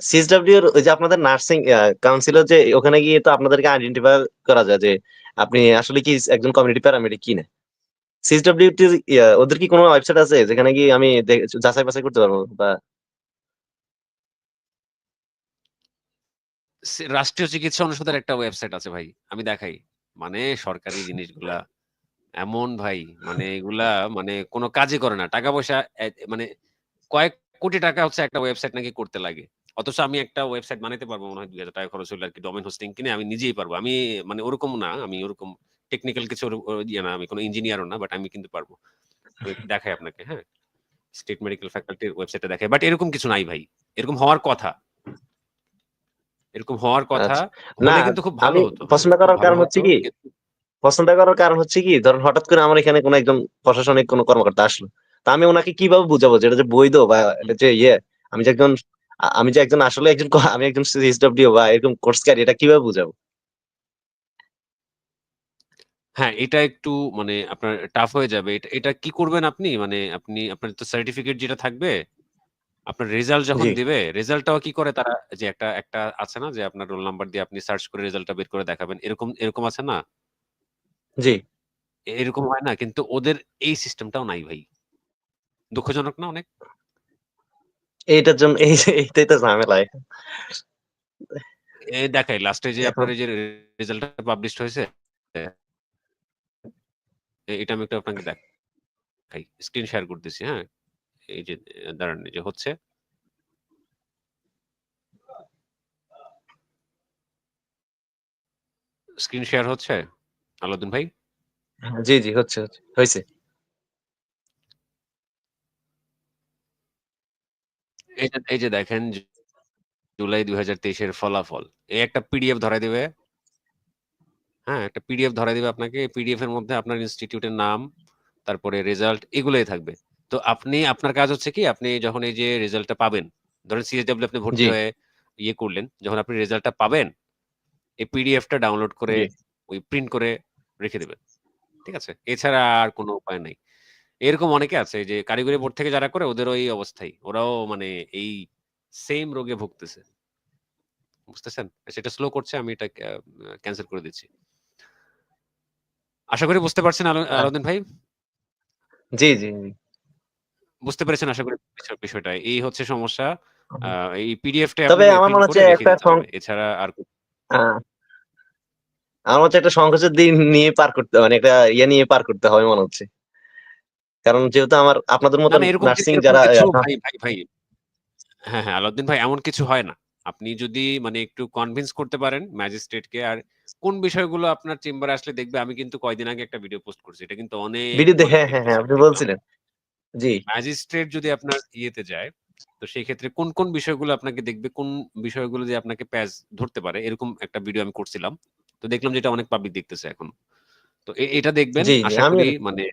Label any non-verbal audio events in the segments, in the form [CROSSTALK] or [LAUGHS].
সিএসডব্লিউ এর ওই যে আপনাদের নার্সিং কাউন্সিলর যে ওখানে গিয়ে তো আপনাদেরকে আইডেন্টিফাই করা যায় যে আপনি আসলে কি একজন কমিউনিটি প্যারামেডিক ওদের কি কোনো ওয়েবসাইট আছে যেখানে গিয়ে আমি যাচাই বাছাই করতে পারব বা? রাষ্ট্রীয় চিকিৎসা অনুষদের একটা ওয়েবসাইট আছে ভাই, আমি দেখাই। মানে সরকারি জিনিসগুলা এমন ভাই মানে এগুলা মানে কোনো কাজই করে না। টাকা পয়সা মানে কয়েক কোটি টাকা হচ্ছে একটা ওয়েবসাইট নাকি করতে লাগে। অথচ আমি একটা ওয়েবসাইট বানাইতে পারব মনে হয় দুই হাজার টাকা খরচ হলে আর কি ডোমেন হোস্টিং কিনে আমি নিজেই পারব। আমি মানে ওরকম না আমি ওরকম টেকনিক্যাল কিছু ইয়ে না আমি কোনো ইঞ্জিনিয়ারও না বাট আমি কিন্তু পারব। [LAUGHS] দেখাই আপনাকে হ্যাঁ? স্টেট মেডিকেল ফ্যাকাল্টির ওয়েবসাইটে দেখাই। বাট এরকম কিছু নাই ভাই। এরকম হওয়ার কথা। এরকম হওয়ার কথা আচ্ছা। না কিন্তু খুব ভালো হতো। পছন্দ করার কারণ হচ্ছে কি? পছন্দ করার কারণ হচ্ছে কি? ধরুন হঠাৎ করে আমার এখানে কোনো একজন প্রশাসনিক কোনো কর্মকর্তা আসলো। তা আমি ওনাকে কীভাবে বুঝাবো যে এটা যে বৈধ বা এটা যে ইয়ে? আমি যে একজন আমি যে একজন আসলে একজন আমি একজন সিএসডব্লিউ বা এরকম কোর্সকারী এটা কীভাবে বুঝাবো হ্যাঁ, এটা একটু মানে আপনার টাফ হয়ে যাবে। এটা এটা কি করবেন আপনি? মানে আপনি আপনার তো সার্টিফিকেট যেটা থাকবে, আপনার রেজাল্ট যখন দিবে, রেজাল্টটাও কি করে তারা যে একটা একটা আছে না যে আপনার রোল নাম্বার দিয়ে আপনি সার্চ করে রেজাল্টটা বের করে দেখাবেন। এরকম এরকম আছে না? জি এরকম হয় না? কিন্তু ওদের এই সিস্টেমটাও নাই ভাই। দুঃখজনক না অনেক? এইটার জন্য এই এইটাই তো ঝামেলা দেখাই লাস্টে যে আপনার যে রেজাল্টটা পাবলিশড হয়েছে এটা আমি একটু আপনাকে দেখাই। স্ক্রিন শেয়ার করতেছি, হ্যাঁ? এই যে দাঁড়ান যে হচ্ছে। স্ক্রিন শেয়ার হচ্ছে? আলাউদ্দিন ভাই? জি, জি হচ্ছে, হচ্ছে। হইছে। এই যে দেখেন জুলাই ২০২৩ এর ফলাফল। এই একটা পিডিএফ ধরায় দিবে। হ্যাঁ, একটা পিডিএফ ধরায় দিবে আপনাকে। পিডিএফ এর মধ্যে আপনার ইনস্টিটিউটের নাম, তারপরে রেজাল্ট এগুলাই থাকবে। তো আপনি আপনার কাজ হচ্ছে কি আপনি যখন এই যে রেজাল্টটা পাবেন, ধরেন সিএসডব্লিউ আপনি ভর্তি। হয়ে ইয়ে করলেন। যখন আপনি রেজাল্টটা পাবেন, এই পিডিএফটা ডাউনলোড করে ওই প্রিন্ট করে রেখে দিবেন। ঠিক আছে? এছাড়া আর কোনো উপায় নাই। এরকম অনেকে আছে যে কারিগরি বোর্ড থেকে যারা করে ওদেরও এই অবস্থাই। ওরাও মানে এই সেইম রোগে ভুগতেছে। বুঝতেছেন? সেটা স্লো করছে আমি এটা ক্যা ক্যানসেল করে দিচ্ছি। আশা করি বুঝতে পারছেন আলা আ আলাউদ্দিন ভাই? জি, জি। বুঝতে পেরেছেন আশা করি বিষয়টা। এই হচ্ছে সমস্যা। এই পিডিএফটাই তবে আমার মনে হচ্ছে একটা এছাড়া আর আমার হচ্ছে একটা সংকোচের দিন নিয়ে পার করতে মানে একটা ইয়ে নিয়ে পার করতে হবে মনে হচ্ছে। কারণ যেহেতু আমার আপনাদের কি নার্সিং যারা ভাই, ভাই, ভাই হ্যাঁ, হ্যাঁ, আলাউদ্দিন ভাই এমন কিছু হয় না। আপনি যদি মানে একটু কনভিন্স করতে পারেন ম্যাজিস্ট্রেটকে আর কোন বিষয়গুলো আপনার চেম্বারে আসলে দেখবে আমি কিন্তু কয়দিন আগে একটা ভিডিও পোস্ট করছি। এটা কিন্তু অনেক ভিডিওতে মানুষ হ্যাঁ, হ্যাঁ, হ্যাঁ আপনি বলছিলেন। জি। ম্যাজিস্ট্রেট যদি আপনার ইয়েতে যায়, তো সেই ক্ষেত্রে কোন, কোন বিষয়গুলো আপনাকে দেখবে, কোন বিষয়গুলো যে আপনাকে প্যাচ ধরতে পারে এরকম একটা ভিডিও আমি করছিলাম। তো দেখলাম যে এটা অনেক পাবলিক দেখতেছে এখন। তো এটা দেখবেন আশা করি মানে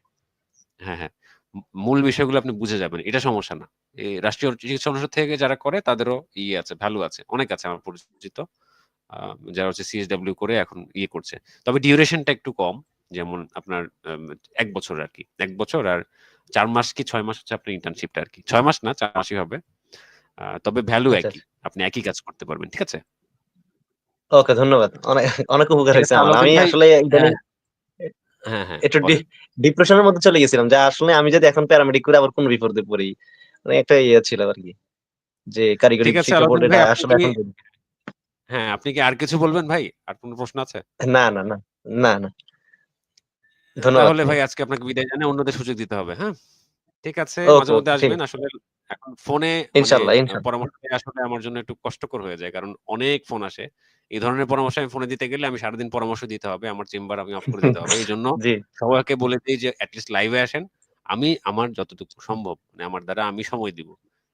হ্যাঁ, হ্যাঁ। মূল বিষয়গুলো আপনি বুঝে যাবেন। এটা সমস্যা না। এই রাষ্ট্রীয় চিকিৎসা অনুষদ থেকে যারা করে তাদেরও ইয়ে আছে, ভ্যালু আছে। অনেক আছে আমার পরিচিত। যারা হচ্ছে সিএসডব্লিউ করে এখন ইয়ে করছে। তবে ডিউরেশনটা একটু কম। যেমন আপনার ১ বছর আরকি। ১ বছর আর চার মাস কি ছয় মাস হচ্ছে আপনার ইন্টার্নশিপটা আরকি। ছয় মাস না চার মাসই হবে। তবে ভ্যালু আচ্ছা, একই। আপনি একই কাজ করতে পারবেন। ঠিক আছে? ওকে ধন্যবাদ। অনেক অনেক উপকার। আলাউদ্দিন আমি আসলে হ্যাঁ, হ্যাঁ, একটু ডিপ্রেশনের মধ্যে চলে গেছিলাম। যে আসলে আমি যদি এখন প্যারামেডিক করে আবার কোন বিপদে পড়ি। মানে একটা ইয়ে ছিল আরকি। যে কারিগরি শিক্ষা আসলে এখন হ্যাঁ, আপনি কি আর কিছু বলবেন ভাই? আর কোন প্রশ্ন আছে? না, না, না, না, না। ধন্যবাদ তাহলে ভাই। ভাই আজকে আপনাকে বিদায় জানাই। অন্যদের সুযোগ দিতে হবে। হ্যাঁ? ঠিক আছে মাঝে মধ্যে আসবেন। আসলে এখন ফোনে মানে ইনশাআল্লাহ, পরামর্শ আসলে আমার জন্য একটু কষ্টকর হয়ে যায়। কারণ অনেক ফোন আসে। এই ধরনের পরামর্শ আমি ফোনে দিতে গেলে আমি সারাদিন পরামর্শ দিতে হবে। আমার চেম্বার আমি অফ করে দিতে হবে। এজন্য [LAUGHS] জি। সবাইকে বলে দেই যে এট লিস্ট লাইভে আসেন। আমি আমার যতটুকু সম্ভব মানে আমার দ্বারা আমি সময় দিব।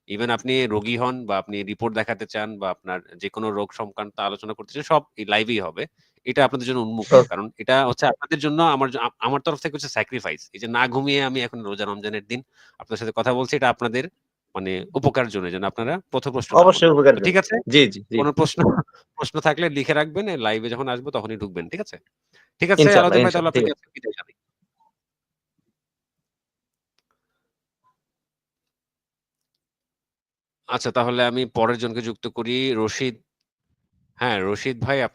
ইভেন আপনি রোগী হন বা আপনি রিপোর্ট দেখাতে চান বা আপনার যেকোনো রোগ সংক্রান্ত আলোচনা করতে চান সব এই লাইভেই হবে। এটা আপনাদের জন্য উন্মুক্ত। কারণ এটা হচ্ছে আপনাদের জন্য আমার আমার তরফ থেকে হচ্ছে স্যাক্রিফাইস। এই যে না ঘুমিয়ে আমি এখন রোজা রমজানের দিন আপনার সাথে কথা বলছি এটা আপনাদের মানে উপকারের জন্য যেন আপনারা পথভ্রষ্ট না হন। অবশ্যই উপকার ঠিক আছে? জি, জি। কোন প্রশ্ন প্রশ্ন থাকলে লিখে রাখবেন। লাইভে যখন আসব তখনই ঢুকবেন। ঠিক আছে? ঠিক আছে আলাউদ্দিন ভাই তাহলে আপনাকে বিদায় জানাই। আচ্ছা তাহলে আমি পরের জনকে যুক্ত করি রশিদ হ্যাঁ রশিদ ভাই আপনাকে